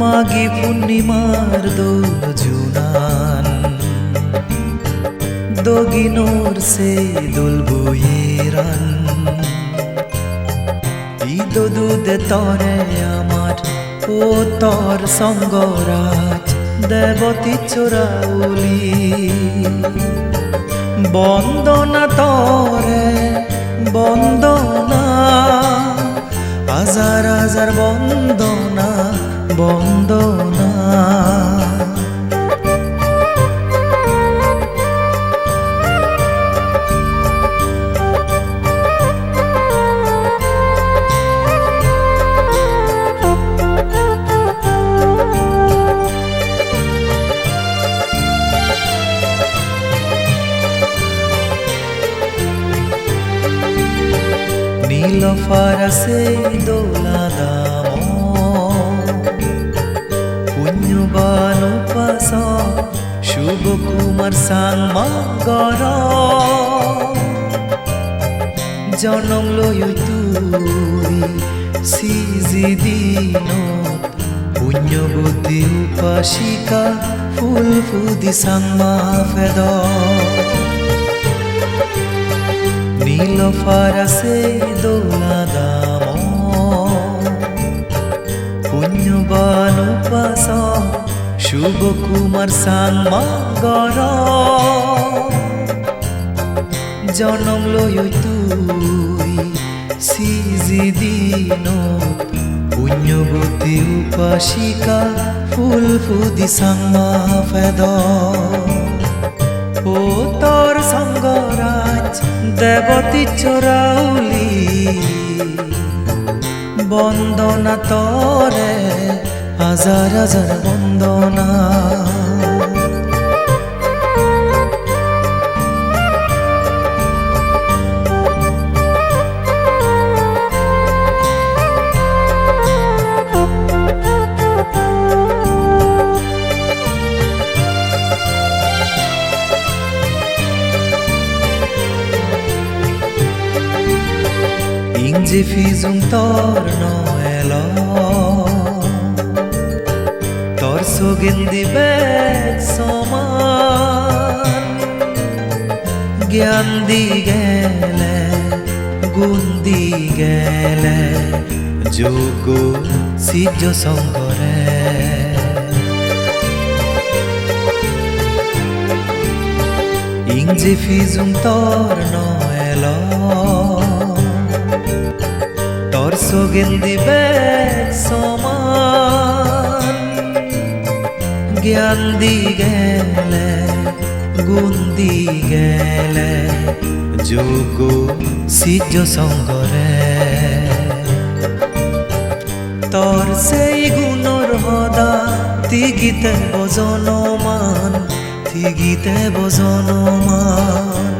মাগি পূর্ণিমার দোল জুনান দগিনোর সে দোল ঈদ দুধে তরে আমার, ও তর সঙ্গরাজ, দেবতী চোরাউলি। বন্দনা তরে, বন্দনা, হাজার হাজার বন্দনা বন্দনা। নীল ফারাসে দোলা দাম পুণ্যবান উপাস, শুভ কুমার সাংমা গর জনম লয় তুই, সিজি দিন। পুণ্য বুদ্ধি উপাসিকা, ফুল ফুদি সাংমা ফেদ। নীল ফারাসে দোলা দাম পুণ্যবান উপাস, শুভ কুমার সাংমা গর জনম লয় তুই, সিজি দিন। পুণ্যবতী উপাসিকা, ফুল ফুদি সাংমা ফেদ দেবতী চোরাউলি বন্দনা তরে হাজার হাজার বন্দনা। ইংজি ফিজুম তোর নয়েল তোর সুগন্ধি বেগ সমান জ্ঞান দি গেলে গুণ দি গেলে যোগ সিদ্ধ সঙ্গরে ইংজি ফিজুম তোর তোর সুগন্ধি বেগ সমান জ্ঞান দি গেলে গুণ দি গেলে যোগ সিদ্ধ সঙ্গরে তোর সেই গুণর হদা তিগিতে বজনমান তিগিতে বজনমান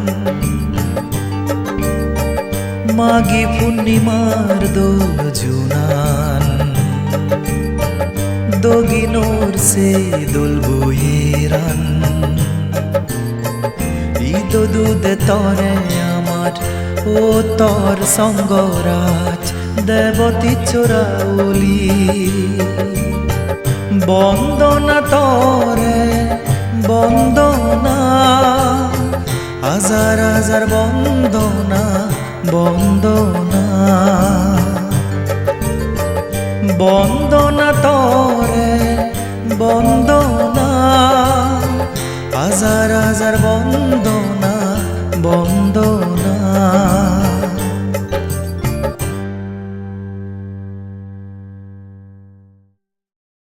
মাগি পূর্ণিমার দোল জুনান দগিনোর সে দোল বইয়েরান ঈদ দুধে তরে আমার, ও তোর সঙ্গরাজ, দেবতী চোরাউলি। বন্দনা তরে, বন্দনা, হাজার হাজার বন্দনা। বন্দনা। বন্দনা তরে বন্দনা। হাজার হাজার বন্দনা বন্দ